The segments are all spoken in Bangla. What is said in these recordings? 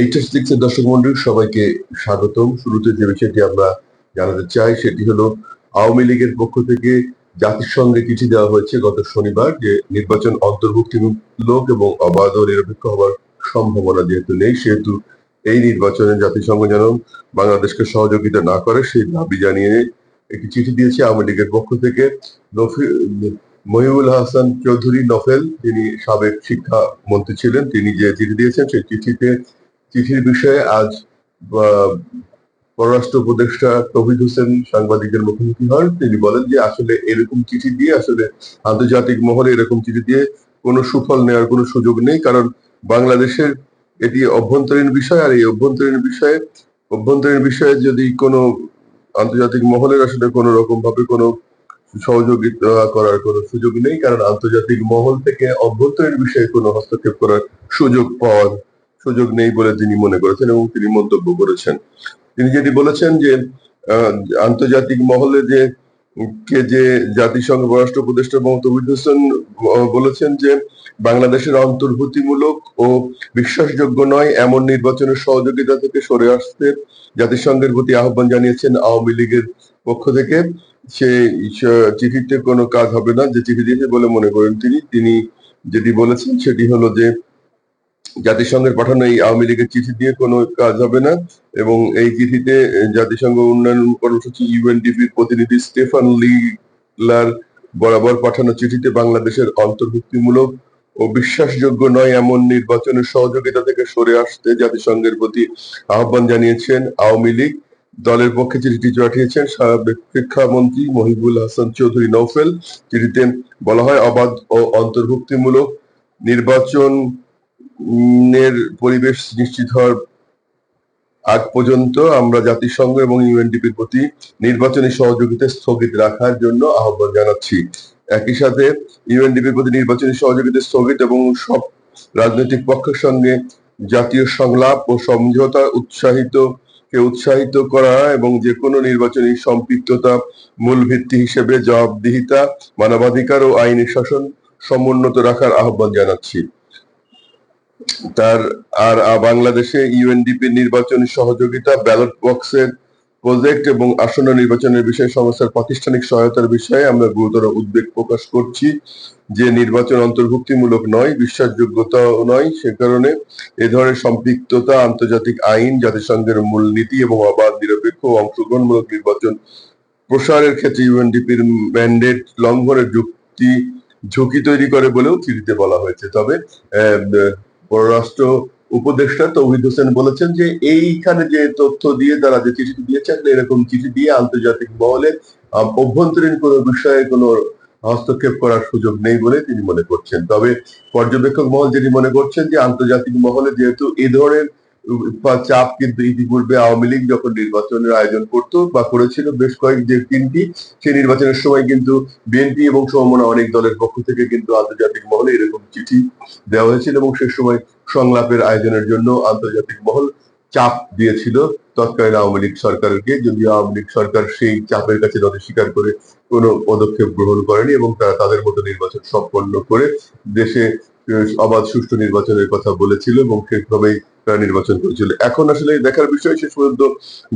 এইচএস সিক্সের দর্শক মন্ডলী, সবাইকে স্বাগতম। শুরুতে যে বিষয়টি আমরা জানাতে চাই, সেটি হলো, আওয়ামী লীগের পক্ষ থেকে জাতিসংঘে চিঠি দেওয়া হয়েছে গত শনিবার যে নির্বাচন অন্তর্ভুক্তিমূলক এবং অবাধ ও নিরপেক্ষ হওয়ার সম্ভাবনা যেহেতু নেই, সেহেতু এই নির্বাচনে জাতিসংঘ যেন বাংলাদেশকে সহযোগিতা না করে, সেই দাবি জানিয়ে একটি চিঠি দিয়েছে আওয়ামী লীগের পক্ষ থেকে। মহিবুল হাসান চৌধুরী নফেল, তিনি সাবেক শিক্ষা মন্ত্রী ছিলেন, তিনি যে চিঠি দিয়েছেন, সেই চিঠিতে চিঠির বিষয়ে আজ পররাষ্ট্র উপদেষ্টা তৌহিদ হোসেন সাংবাদিকদের মুখোমুখি হন। তিনি বলেন যে আসলে এরকম চিঠি দিয়ে আসলে আন্তর্জাতিক মহলে এরকম চিঠি দিয়ে কোনো সুফল নেওয়ার কোনো সুযোগ নেই। কারণ বাংলাদেশের এটি অভ্যন্তরীণ বিষয় আর এই অভ্যন্তরীণ বিষয়ে অভ্যন্তরীণ বিষয়ে যদি কোনো আন্তর্জাতিক মহলের আসলে কোনো রকম ভাবে কোনো সহযোগিতা করার কোনো সুযোগ নেই। কারণ আন্তর্জাতিক মহল থেকে অভ্যন্তরীণ বিষয়ে কোনো হস্তক্ষেপ করার সুযোগ পাওয়ার সুযোগ নেই বলে তিনি মনে করেছেন এবং তিনি মন্তব্য করেছেন। তিনি যেটি বলেছেন যে আন্তর্জাতিক মহলে যে কে যে জাতিসংঘ পররাষ্ট্র উপদেষ্টা মমতা আহ, বলেছেন যে বাংলাদেশের অন্তর্ভুক্তিমূলক ও বিশ্বাসযোগ্য নয় এমন নির্বাচনের সহযোগিতা থেকে সরে আসতে জাতিসংঘের প্রতি আহ্বান জানিয়েছেন আওয়ামী লীগের পক্ষ থেকে। সে- চিঠিতে কোনো কাজ হবে না যে চিঠি দিয়েছে বলে মনে করেন তিনি। তিনি যেটি বলেছেন সেটি হলো যে জাতিসংঘের পাঠানো এই আওয়ামী লীগের চিঠি দিয়ে কোনো কাজ হবে না। এবং এই চিঠিতে জাতিসংঘ উন্নয়ন কর্মসূচি ইউএনডিপির প্রতিনিধি স্টেফান লিলার বরাবর পাঠানো চিঠিতে বাংলাদেশের অন্তর্ভুক্তিমূলক ও বিশ্বাসযোগ্য নয় এমন নির্বাচনের সহযোগিতা থেকে সরে আসতে জাতিসংঘের প্রতি আহ্বান জানিয়েছেন আওয়ামী লীগ। দলের পক্ষে চিঠিটি পাঠিয়েছেন সাবেক শিক্ষামন্ত্রী মহিবুল হাসান চৌধুরী নৌফেল। চিঠিতে বলা হয়, অবাধ ও অন্তর্ভুক্তিমূলক নির্বাচন এর পরিবেশ নিশ্চিত হওয়ার আগ পর্যন্ত আমরা জাতিসংঘ এবং ইউএনডিপির প্রতি নির্বাচনী সহযোগিতা স্থগিত রাখার জন্য আহ্বান জানাচ্ছি। একই সাথে ইউএনডিপির প্রতি নির্বাচনী সহযোগিতা স্থগিত এবং সব রাজনৈতিক পক্ষের সঙ্গে জাতীয় সংলাপ ও সমঝোতা উৎসাহিত, কে উৎসাহিত করা এবং যে কোনো নির্বাচনী সম্পৃক্ততা মূল ভিত্তি হিসেবে জবাবদিহিতা, মানবাধিকার ও আইনি শাসন সমুন্নত রাখার আহ্বান জানাচ্ছি। তার আর বাংলাদেশে ইউএনডিপি নির্বাচনী সহযোগিতা, ব্যালট বক্সের প্রজেক্ট এবং আসন্ন নির্বাচনের বিষয়ে সংস্থার প্রাতিষ্ঠানিক সহায়তার বিষয়ে আমরা গুরুতর উদ্বেগ প্রকাশ করছি যে নির্বাচন অন্তর্ভুক্তিমূলক নয়, বিশ্বাসযোগ্যতাও নয়। সে কারণে এ ধরনের সম্পৃক্ততা, আন্তর্জাতিক আইন, জাতিসংঘের মূলনীতি এবং অবাধ, নিরপেক্ষ অংশগ্রহণমূলক নির্বাচন প্রসারের ক্ষেত্রে ইউএনডিপির ম্যান্ডেট লঙ্ঘনের যুক্তি ঝুঁকি তৈরি করে বলেও চিঠিতে বলা হয়েছে। তবে পররাষ্ট্র উপদেষ্টা তৌহিদ হোসেন বলেছেন যে এইখানে যে তথ্য দিয়ে তারা যে চিঠি দিয়েছেন, এরকম চিঠি দিয়ে আন্তর্জাতিক মহলে অভ্যন্তরীণ কোনো বিষয়ে কোনো হস্তক্ষেপ করার সুযোগ নেই বলে তিনি মনে করছেন। তবে পর্যবেক্ষক মহল যেটি মনে করছেন যে আন্তর্জাতিক মহলে যেহেতু এ ধরনের চাপ কিন্তু ইতিপূর্বে আওয়ামী লীগ যখন নির্বাচনের আয়োজন করত বা করেছিল, বেশ কয়েক যে তিনটি, সেই নির্বাচনের সময় কিন্তু বিএনপি এবং সমমনা অনেক দলের পক্ষ থেকে কিন্তু আন্তর্জাতিক মহলে এরকম চিঠি দেওয়া হয়েছিল এবং সে সময় সংলাপের আয়োজনের জন্য আন্তর্জাতিক মহল চাপ দিয়েছিল তৎকালীন আওয়ামী লীগ সরকারকে। যদিও আওয়ামী লীগ সরকার সেই চাপের কাছে নথি স্বীকার করে কোনো পদক্ষেপ গ্রহণ করেনি এবং তারা তাদের মতো নির্বাচন সম্পন্ন করে দেশে অবাধ সুষ্ঠু নির্বাচনের কথা বলেছিল এবং সেভাবেই তারা নির্বাচন করেছিল এখন আসলে দেখার বিষয় শেষ পর্যন্ত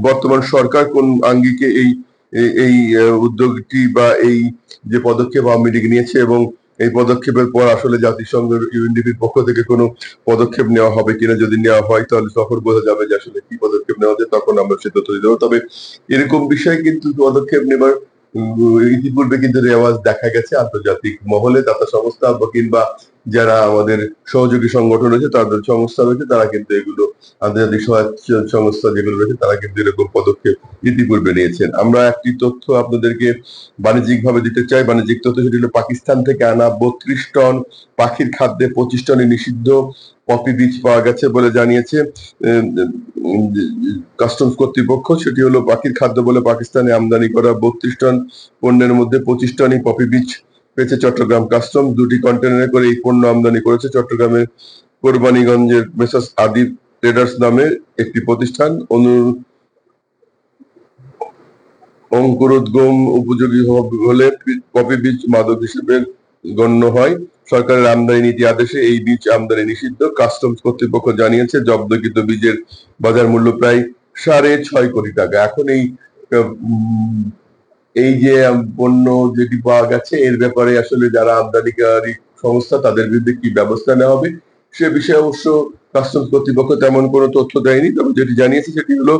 বর্তমান সরকার কোন আঙ্গিকে এই, এই- উদ্যোগটি বা এই যে পদক্ষেপ আওয়ামী লীগ নিয়েছে এবং এই পদক্ষেপের পর আসলে জাতিসংঘের ইউএনডিপির পক্ষ থেকে কোনো পদক্ষেপ নেওয়া হবে কিনা যদি নেওয়া হয়, তাহলে তখন বোঝা যাবে যে আসলে কি পদক্ষেপ নেওয়া যায়, তখন আমরা সে তথ্য দিতে। তবে এরকম বিষয়ে কিন্তু পদক্ষেপ নেবার ইতিপূর্বে কিন্তু রেওয়াজ দেখা গেছে আন্তর্জাতিক মহলে দাতা সংস্থা বা কিংবা যারা আমাদের সহযোগী সংগঠন রয়েছে, তাদের সংস্থা রয়েছে, তারা কিন্তু এগুলো, আন্তর্জাতিক সহায়তা সংস্থা যেগুলো রয়েছে, তারা কিন্তু এরকম পদক্ষেপ ইতিপূর্বে নিয়েছেন। আমরা একটি তথ্য আপনাদেরকে বাণিজ্যিক ভাবে দিতে চাই। বাণিজ্যিক তথ্য সেটি হলো পাকিস্তান থেকে আনা বত্রিশ টন পাখির খাদ্যে পঁচিশ টনে নিষিদ্ধ। পপি বীজ পাওয়া গেছে বলে জানিয়েছে কাস্টমস কর্তৃপক্ষ। সেটি হলো পাখির খাদ্য বলে পাকিস্তানে আমদানি করা বত্রিশ টন পণ্যের মধ্যে পঁচিশ টনই পপি বীজ পেয়েছে চট্টগ্রাম কাস্টম। দুটি কন্টেনারে করে এই পণ্য আমদানি করেছে চট্টগ্রামের কোরবানীগঞ্জের মেসাস আদি ট্রেডার্স নামে একটি প্রতিষ্ঠান। অনু, অঙ্কুরোদ্গম উপযোগী হলে পপি বীজ মাদক হিসেবে গণ্য হয়। সরকারের আমদানি নীতি আদেশে এই বীজ আমদানি নিষিদ্ধ। কাস্টমস কর্তৃপক্ষ জানিয়েছে, জব্দকৃত বীজের বাজার মূল্য প্রায় সাড়ে ছয় কোটি টাকা। এখন এই এই যে পণ্য যেটি পাওয়া গেছে, এর ব্যাপারে আসলে যারা আমদানিকারী সংস্থা, তাদের বিরুদ্ধে কি ব্যবস্থা নেওয়া হবে? সে বিষয়ে অবশ্য কাস্টমস কর্তৃপক্ষ তেমন কোনো তথ্য দেয়নি। তবে যেটি জানিয়েছে সেটি হলো,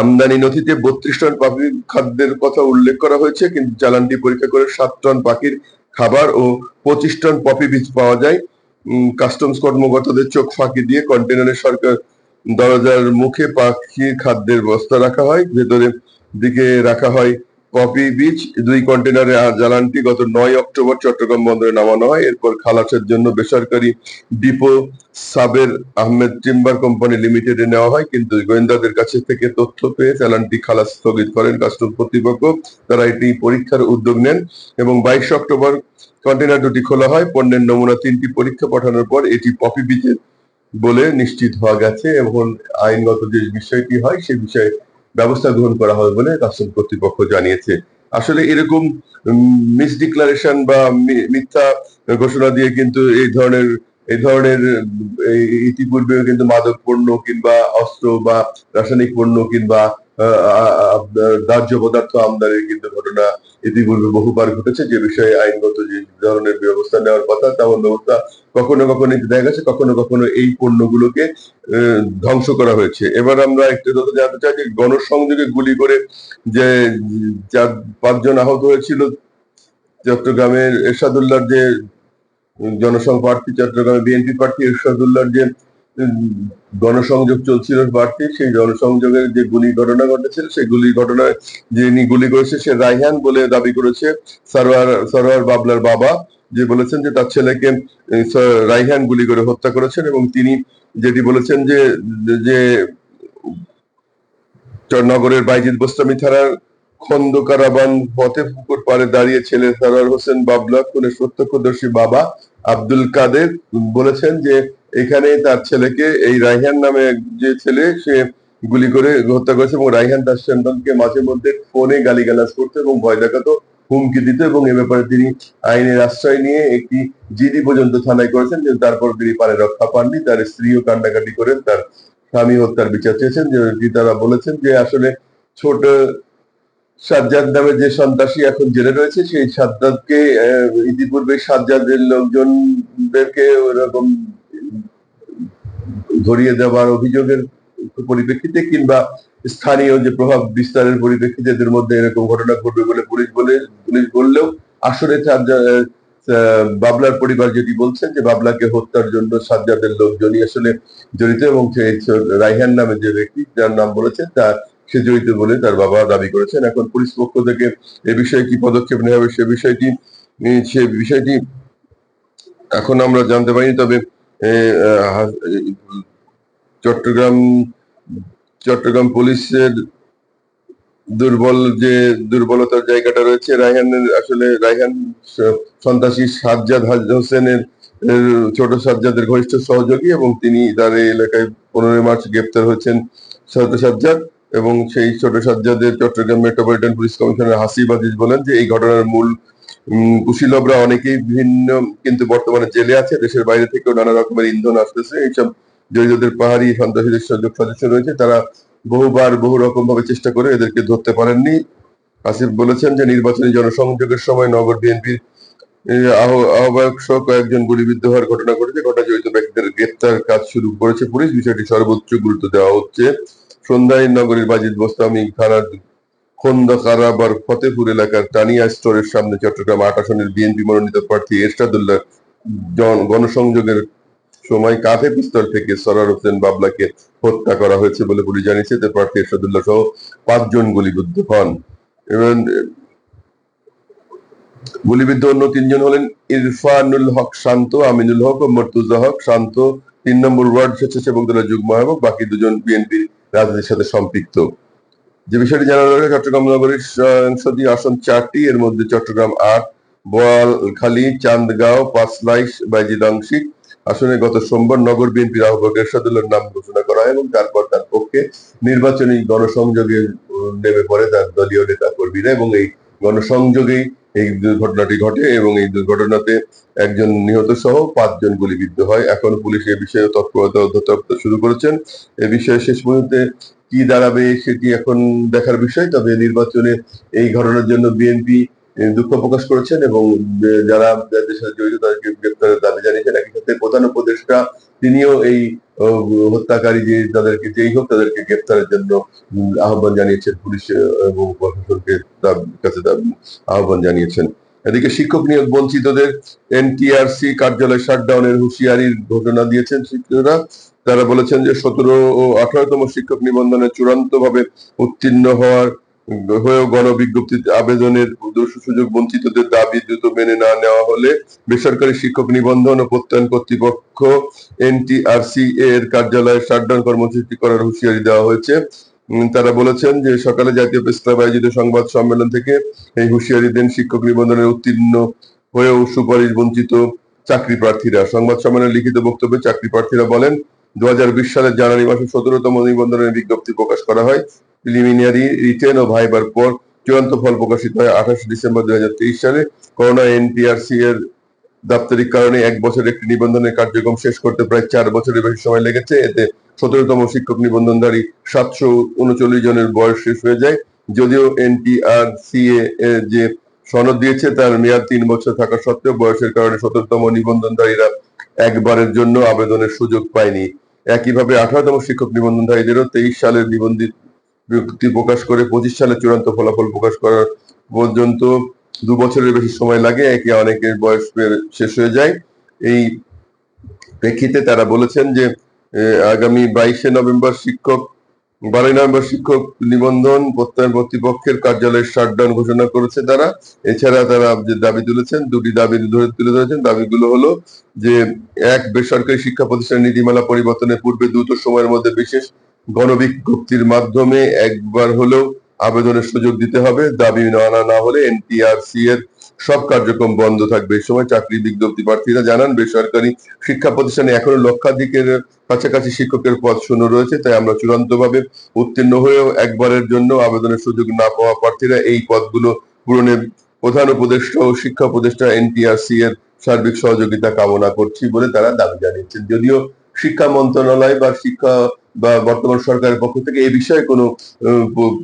আমদানি নথিতে বত্রিশ টন পাখির খাদ্যের কথা উল্লেখ করা হয়েছে, কিন্তু চালানটি পরীক্ষা করে সাত টন পাখির খাবার ও পঁচিশ টন পপি বীজ পাওয়া যায়। কাস্টমস কর্মকর্তাদের চোখ ফাঁকি দিয়ে কন্টেনারের সরকার দরজার মুখে পাখির খাদ্যের বস্তা রাখা হয় ভেতরে দিকে রাখা হয়। পপি বীজ দুই কন্টেনারে জ্বালানটি গত নয় অক্টোবর চট্টগ্রাম বন্দরে নামানো হয়। এরপর খালাসের জন্য বেসরকারি depot Saber Ahmed timber company লিমিটেডে নেওয়া হয়। কিন্তু গোয়েন্দাদের কাছে থেকে তথ্য পেয়ে চালানটি খালাস স্থগিত করেন কাস্টম কর্তৃপক্ষ। তারা এটি পরীক্ষার উদ্যোগ নেন এবং বাইশে অক্টোবর কন্টেনার দুটি খোলা হয়। পণ্যের নমুনা তিনটি পরীক্ষা পাঠানোর পর এটি পপি বীজের বলে নিশ্চিত হওয়া গেছে। এবং আইনগত যে বিষয়টি হয়, সে বিষয়ে ব্যবস্থা গ্রহণ করা হবে বলে কাস্টম কর্তৃপক্ষ জানিয়েছে। আসলে এরকম মিস ডিক্লারেশন বা মিথ্যা ঘোষণা দিয়ে কিন্তু এই ধরনের এই ধরনের ইতিপূর্বে কিন্তু মাদক পণ্য কিংবা অস্ত্র বা রাসায়নিক পণ্য কিংবা দাহ্য পদার্থ আমদানির কিন্তু ঘটনা ইতিপূর্বে বহুবার ঘটেছে যে বিষয়ে আইনগত যে ধরনের ব্যবস্থা নেওয়ার কথা তেমন ব্যবস্থা কখনো কখনো দেখা গেছে, কখনো কখনো এই পণ্যগুলোকে ধ্বংস করা হয়েছে। এবার আমরা একটু তথ্য জানতে চাই যে গণসংযোগে গুলি করে যে চার, পাঁচজন আহত হয়েছিল চট্টগ্রামের এরশাদুল্লাহর যে জনসংঘ প্রার্থী চট্টগ্রামে বিএনপি প্রার্থী এরশাদুল্লাহর যে গণসংযোগ চলছিল প্রার্থী সেই জনসংযোগের যে গুলি ঘটনা ঘটেছিল, সেই গুলি ঘটনায় যিনি গুলি করেছে, সে রাইহান বলে দাবি করেছে সারোয়ার সারোয়ার বাবলার বাবা, যে বলেছেন যে তার ছেলেকে রাইহান গুলি করে হত্যা করেছেন এবং তিনি যেটি বলেছেন যে যে নগরের বাইজিদ বোস্তামি থানার খন্দকারাবান পথে পুকুর পাড়ে দাঁড়িয়ে ছেলে সারোয়ার হোসেন বাবলা, খুনের প্রত্যক্ষদর্শী বাবা আব্দুল কাদের, বলেছেন যে এখানে তার ছেলেকে, এই রাইহান নামে যে ছেলে, সে গুলি করে হত্যা করেছে এবং রাইহান তার সন্তানকে মাঝে মধ্যে ফোনে গালিগালাজ করতো এবং ভয় দেখাতো, হুমকি দিত এবং এ ব্যাপারে তিনি আইনের আশ্রয় নিয়ে একটি জিডি পর্যন্ত থানায় করেছেন কিন্তু তারপর তিনি পারে রক্ষা পাননি। তার স্ত্রীও কান্নাকাটি করেন তার স্বামী হত্যার বিচার চেয়েছেন, যে তারা বলেছেন যে আসলে ছোট সাজ্জাদ নামে যে সন্ত্রাসী এখন জেলে রয়েছে, সেই সাজ্জাদকে ইতিপূর্বে সাজ্জাদের লোকজনদেরকে ওরকম ধরিয়ে দেওয়ার অভিযোগের পরিপ্রেক্ষিতে কিংবা স্থানীয় যে প্রভাব বিস্তারের পরিপ্রেক্ষিতে এদের মধ্যে এরকম ঘটনা ঘটবে বলে পুলিশ বলে, পুলিশ বললেও আসলে বাবলার পরিবার যেটি বলছেন যে বাবলাকে হত্যার জন্য সাজ্জাদের লোকজনই আসলে জড়িত এবং রাইহান নামে যে ব্যক্তি যার নাম বলেছেন তার সে জড়িত বলে তার বাবা দাবি করেছেন। এখন পুলিশ পক্ষ থেকে এ বিষয়ে কি পদক্ষেপ নেওয়া হবে সে বিষয়টি সে বিষয়টি এখন আমরা জানতে পারিনি, তবে চট্টগ্রাম চট্টগ্রাম পুলিশের দুর্বল যে দুর্বলতার জায়গাটা রয়েছে রায়হানের আসলে রায়হান সন্ত্রাসী সাজ্জাদ হোসেনের ছোট সাজ্জাদের ঘনিষ্ঠ সহযোগী এবং তিনি তার এই এলাকায় পনেরোই মার্চ গ্রেপ্তার হয়েছেন ছোট সাজ্জাদ এবং সেই ছোট সাজ্জাদের Chattogram metropolitan police commissioner Hasib Aziz বলেন যে এই ঘটনার মূল কুশীলবরা অনেকেই বিভিন্ন, কিন্তু বর্তমানে জেলে আছে, দেশের বাইরে থেকেও নানা রকমের ইন্ধন আসতেছে, এইসব জড়িতদের পাহাড়ি সন্ত্রাসীদের সদস্য সদস্য রয়েছে, তারা বহুবার বহু রকম ভাবে চেষ্টা করে এদেরকে ধরতে পারেননি। আসিফ বলেছেন যে নির্বাচনী জনসংযোগের সময় নগর বিএনপির আহ্বায়ক সহ কয়েকজন গুলিবিদ্ধ হওয়ার ঘটনা ঘটেছে ঘটনা জড়িত ব্যক্তিদের গ্রেপ্তার কাজ শুরু করেছে পুলিশ, বিষয়টি সর্বোচ্চ গুরুত্ব দেওয়া হচ্ছে। সন্ধ্যায় নগরীর বাজিদ বোস্তামি থানার খন্দ কারাবার ফতেপুর এলাকার টানিয়া স্টোরের সামনে চট্টগ্রাম আট আসনের বিএনপি মনোনীত প্রার্থী এরশাদুল্লাহ গণসংযোগের সময় কাঁধে পিস্তল থেকে সরার হোসেন বাবলাকে হত্যা করা হয়েছে বলে পুলিশ জানিয়েছে। এতে প্রার্থী এরশাদুল্লাহ সহ পাঁচজন গুলিবিদ্ধ হন। এবং গুলিবিদ্ধ অন্য তিনজন হলেন ইরফানুল হক শান্ত, আমিনুল হক ও মর্তুজা হক শান্ত। তিন নম্বর ওয়ার্ড স্বেচ্ছাসেবক দলের যুগ্ম আহ্বায়ক, বাকি দুজন বিএনপির রাজনীতির সাথে সম্পৃক্ত। যে বিষয়টি জানা গেছে চট্টগ্রাম নগরীর সংসদীয় আসন চারটি, এর মধ্যে চট্টগ্রাম আট বোয়ালখালী চান্দগাঁও, পাঁচলাইশ বাইজিদ আংশিক আসনে গত সোমবার নগর বিএনপির আহ্বায়ক এরশাদুল্লাহর নাম ঘোষণা করা হয় এবং তারপর তার পক্ষে নির্বাচনী গণসংযোগে নেমে পড়ে তার দলীয় নেতা কর্মীরা এবং এই গণসংযোগেই এই দুর্ঘটনাটি ঘটে এবং এই দুর্ঘটনাতে একজন নিহত সহ পাঁচজন গুলিবিদ্ধ হয়। এখন পুলিশ এ বিষয়ে তৎপরতা শুরু করেছেন। এ বিষয়ে শেষ মুহূর্তে কি দাঁড়াবে সেটি এখন দেখার বিষয়, তবে নির্বাচনে এই ঘটনার জন্য বিএনপি দুঃখ প্রকাশ করেছেন এবং যারা যাদের সাথে জড়িত তাদেরকে গ্রেপ্তারের দাবি জানিয়েছেন। একই সাথে প্রধান উপদেষ্টা তিনিও এই হত্যাকারী যে তাদেরকে, যেই হোক তাদেরকে গ্রেপ্তারের জন্য আহ্বান জানিয়েছেন পুলিশ এবং প্রশাসনকে কাছে আহ্বান জানিয়েছেন। এদিকে শিক্ষক নিয়োগ বঞ্চিতদের, এনটিআরসি কার্যালয় শাটডাউনের হুঁশিয়ারির ঘোষণা দিয়েছেন শিক্ষকরা। তারা বলেছেন যে সতেরো ও আঠারোতম শিক্ষক নিবন্ধনে চূড়ান্ত ভাবে উত্তীর্ণ হওয়ার হয়েও গণবিজ্ঞপ্তিতে আবেদনের সুযোগ বঞ্চিতদের দাবি দ্রুত মেনে না নেওয়া হলে বেসরকারি শিক্ষক নিবন্ধন ও প্রত্যয়ন কর্তৃপক্ষ এনটিআরসি এর কার্যালয়ে শাটডাউন কর্মসূচি করার হুঁশিয়ারি দেওয়া হয়েছে। তারা বলেছেন যে সকালে জাতীয় প্রেস ক্লাব আয়োজিত সংবাদ সম্মেলন থেকে এই হুঁশিয়ারি দেন শিক্ষক নিবন্ধনে উত্তীর্ণ হয়েও সুপারিশ বঞ্চিত চাকরি প্রার্থীরা। সংবাদ সম্মেলনে লিখিত বক্তব্যে চাকরি প্রার্থীরা বলেন দু হাজার বিশ সালের জানুয়ারি মাসে সতেরোতম নিবন্ধনের বিজ্ঞপ্তি প্রকাশ করা হয়। প্রিলিমিনারি রিটেন ও ভাইবার পর চূড়ান্ত ফল প্রকাশিত হয় আঠাশ ডিসেম্বর দুই হাজার তেইশ সালে। করোনা এনটিআরসি এর দাপ্তরিক কারণে এক বছর একটি নিবন্ধনের কার্যক্রম শেষ করতে প্রায় চার বছরের বেশি সময় লেগেছে। এতে সতেরোতম শিক্ষক নিবন্ধনধারী সাতশো উনচল্লিশ জনের বয়স শেষ হয়ে যায়। যদিও এনটিআরসিএ যে সনদ দিয়েছে, তার মেয়াদ তিন বছর থাকা সত্ত্বেও বয়সের কারণে সতেরোতম নিবন্ধনধারীরা একবারের জন্য আবেদনের সুযোগ পায়নি। একইভাবে আঠারোতম শিক্ষক নিবন্ধনধারীদেরও তেইশ সালের নিবন্ধিত বিজ্ঞপ্তি প্রকাশ করে পঁচিশ সালে চূড়ান্ত ফলাফল প্রকাশ করার পর্যন্ত দু বছরের বেশি সময় লাগে, একে অনেকের বয়স শেষ হয়ে যায়। এই প্রেক্ষিতে তারা বলেছেন যে আগামী বাইশে নভেম্বর শিক্ষক বারোই নভেম্বর শিক্ষক নিবন্ধন প্রত্যয়ন কর্তৃপক্ষের কার্যালয়ের শাটডাউন ঘোষণা করেছে তারা। এছাড়া তারা যে দাবি তুলেছেন, দুটি দাবি ধরে তুলে ধরেছেন। দাবিগুলো হলো যে, এক, বেসরকারি শিক্ষা প্রতিষ্ঠানের নীতিমালা পরিবর্তনের পূর্বে দ্রুত সময়ের মধ্যে বিশেষ গণবিজ্ঞপ্তির মাধ্যমে একবার হলেও আবেদনের সুযোগ দিতে হবে। দাবি মানা না হলে এনটিআরসি এর সব কার্যক্রম বন্ধ থাকবে। এই সময় চাকরি বিজ্ঞপ্তি প্রার্থীরা জানান, বেসরকারি শিক্ষা প্রতিষ্ঠানে এখনও লক্ষাধিকের কাছাকাছি শিক্ষকের পদ শূন্য রয়েছে, তাই আমরা চূড়ান্তভাবে উত্তীর্ণ হয়েও একবারের জন্য আবেদনের সুযোগ না পাওয়া প্রার্থীরা এই পদগুলো পূরণে প্রধান উপদেষ্টা ও শিক্ষা উপদেষ্টা এনটিআরসি এর সার্বিক সহযোগিতা কামনা করছি বলে তারা দাবি জানিয়েছেন। যদিও শিক্ষা মন্ত্রণালয় বা শিক্ষা বা বর্তমান সরকারের পক্ষ থেকে এই বিষয়ে কোনো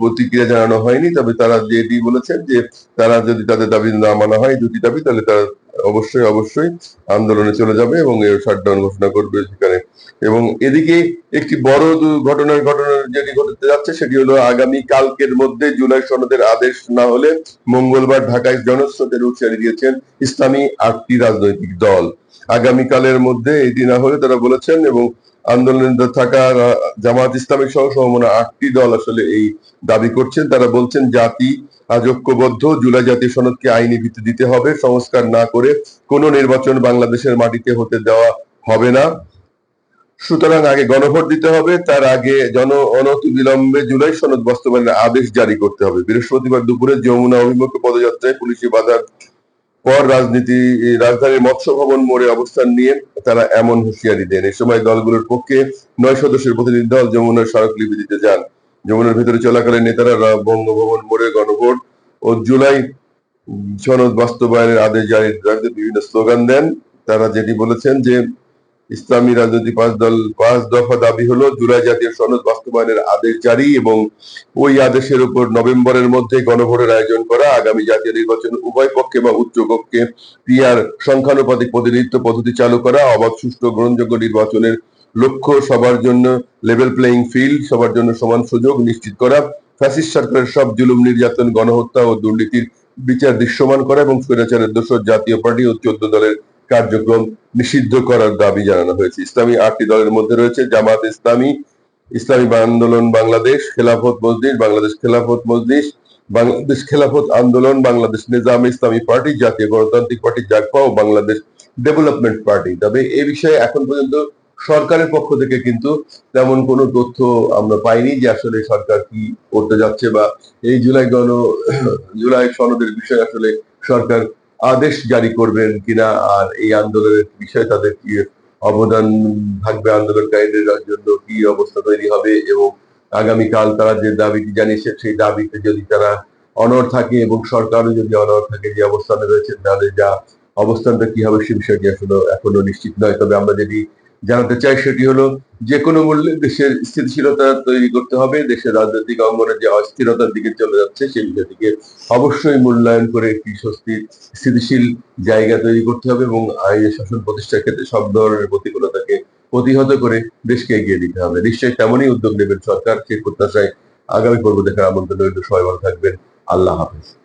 প্রতিক্রিয়া জানানো হয়নি। তবে তারা যেটি বলেছেন যে, তারা যদি তাদের দাবি না মানা হয়, দুটি দাবি, তাহলে তারা অবশ্যই অবশ্যই আন্দোলনে চলে যাবে এবং শাটডাউন ঘোষণা করবে সেখানে। এবং এদিকে একটি বড় ঘটনার ঘটনা যেটি ঘটতে যাচ্ছে, সেটি হলো আগামী কালকের মধ্যে জুলাই সনদের আদেশ না হলে মঙ্গলবার ঢাকায় জনস্রোতের উচ্চারি দিয়েছেন ইসলামী আটটি রাজনৈতিক দল। আগামীকালের মধ্যে এটি না হলে তারা বলেছেন এবং আন্দোলনে থাকা জামাত ইসলামিক সহ সমমনা আটটি দল আসলে এই দাবি করছেন। তারা বলছেন, জাতি আজ ঐক্যবদ্ধ জুলাই জাতীয় সনদকে আইনি ভিত্তি দিতে হবে, সংস্কার না করে কোনো নির্বাচন বাংলাদেশের মাটিতে হতে দেওয়া হবে না। সুতরাং আগে গণভোট দিতে হবে, তার আগে জন অনতি বিলম্বে জুলাই সনদ বাস্তবায়নের আদেশ জারি করতে হবে। বৃহস্পতিবার দুপুরে যমুনা অভিমুখে পদযাত্রায় পুলিশি বাধার পর রাজনীতি রাজধানীর মৎস্য ভবন মোড়ে অবস্থান নিয়ে তারা এমন হুঁশিয়ারি দেন। এই সময় দলগুলোর পক্ষে নয় সদস্যের প্রতিনিধি দল যমুনার স্মারকলিপি দিতে যান। যমুনার ভিতরে চলাকালীন নেতারা বঙ্গভবন মোড়ে গণভোট ও জুলাই সনদ বাস্তবায়নের আদেশ জারির বিভিন্ন স্লোগান দেন। তারা যেটি বলেছেন যে ইসলামী রাজনৈতিক পাঁচ দল, পাঁচ দফা দাবি হলো, জুলাই জাতীয় সনদ বাস্তবায়নের আদেশ জারি এবং ওই আদেশের উপর নভেম্বরের মধ্যে গণভোটের আয়োজন করা, আগামী জাতীয় নির্বাচন উভয় পক্ষে বা উচ্চ কক্ষে পিয়ার সংখ্যানুপাতিক প্রতিনিধিত্ব পদ্ধতি চালু করা, অবাধ, সুষ্ঠু, গ্রহণযোগ্য নির্বাচনের লক্ষ্য সবার জন্য লেভেল প্লেইং ফিল্ড সবার জন্য সমান সুযোগ নিশ্চিত করা, ফ্যাসিস্ট সরকারের সব জুলুম, নির্যাতন, গণহত্যা ও দুর্নীতির বিচার দৃশ্যমান করা এবং স্বৈরাচারের দোষর জাতীয় পার্টি ও চোদ্দ দলের কার্যক্রম নিষিদ্ধ করার দাবি জানানো হয়েছে। ইসলামী আটটি দলের মধ্যে রয়েছে জামাত ইসলামী ইসলামী আন্দোলন বাংলাদেশ, খেলাফত মজলিস, বাংলাদেশ খেলাফত মজলিস, বাংলাদেশ খেলাফত আন্দোলন, বাংলাদেশ নিজাম ইসলামী পার্টি, জাতীয় গণতান্ত্রিক পার্টি, জাগপা ও বাংলাদেশ ডেভেলপমেন্ট পার্টি। তবে এ বিষয়ে এখন পর্যন্ত সরকারের পক্ষ থেকে কিন্তু তেমন কোনো তথ্য আমরা পাইনি যে আসলে সরকার কি করতে যাচ্ছে বা এই জুলাই গণ, জুলাই সনদের বিষয়ে আসলে সরকার আদেশ জারি করবেন কিনা আর এই আন্দোলনের বিষয়ে তাদের কি অবদান থাকবে আন্দোলনকারীদের জন্য, কি অবস্থা তৈরি হবে এবং আগামীকাল তারা যে দাবিটি জানিয়েছে, সেই দাবিতে যদি তারা অনর থাকে এবং সরকারও যদি অনর থাকে যে অবস্থানে রয়েছে, তাহলে যা অবস্থানটা কি হবে সে বিষয়টি আসলে এখনও নিশ্চিত নয়। তবে আমরা যদি জানাতে চাই সেটি হলো, যে কোনো মূল্যে দেশের স্থিতিশীলতা তৈরি করতে হবে, দেশের রাজনৈতিক অঙ্গনে যে অস্থিরতার দিকে চলে যাচ্ছে সেই বিষয়টিকে অবশ্যই মূল্যায়ন করে একটি স্বস্তির স্থিতিশীল জায়গা তৈরি করতে হবে এবং আইনের শাসন প্রতিষ্ঠার ক্ষেত্রে সব ধরনের প্রতিকূলতাকে প্রতিহত করে দেশকে এগিয়ে দিতে হবে। নিশ্চয়ই তেমনই উদ্যোগ নেবেন সরকার। সেই প্রত্যাশায় আগামী পর্ব দেখার আমন্ত্রণ রইল। সবাই ভালো থাকবেন। আল্লাহ হাফেজ।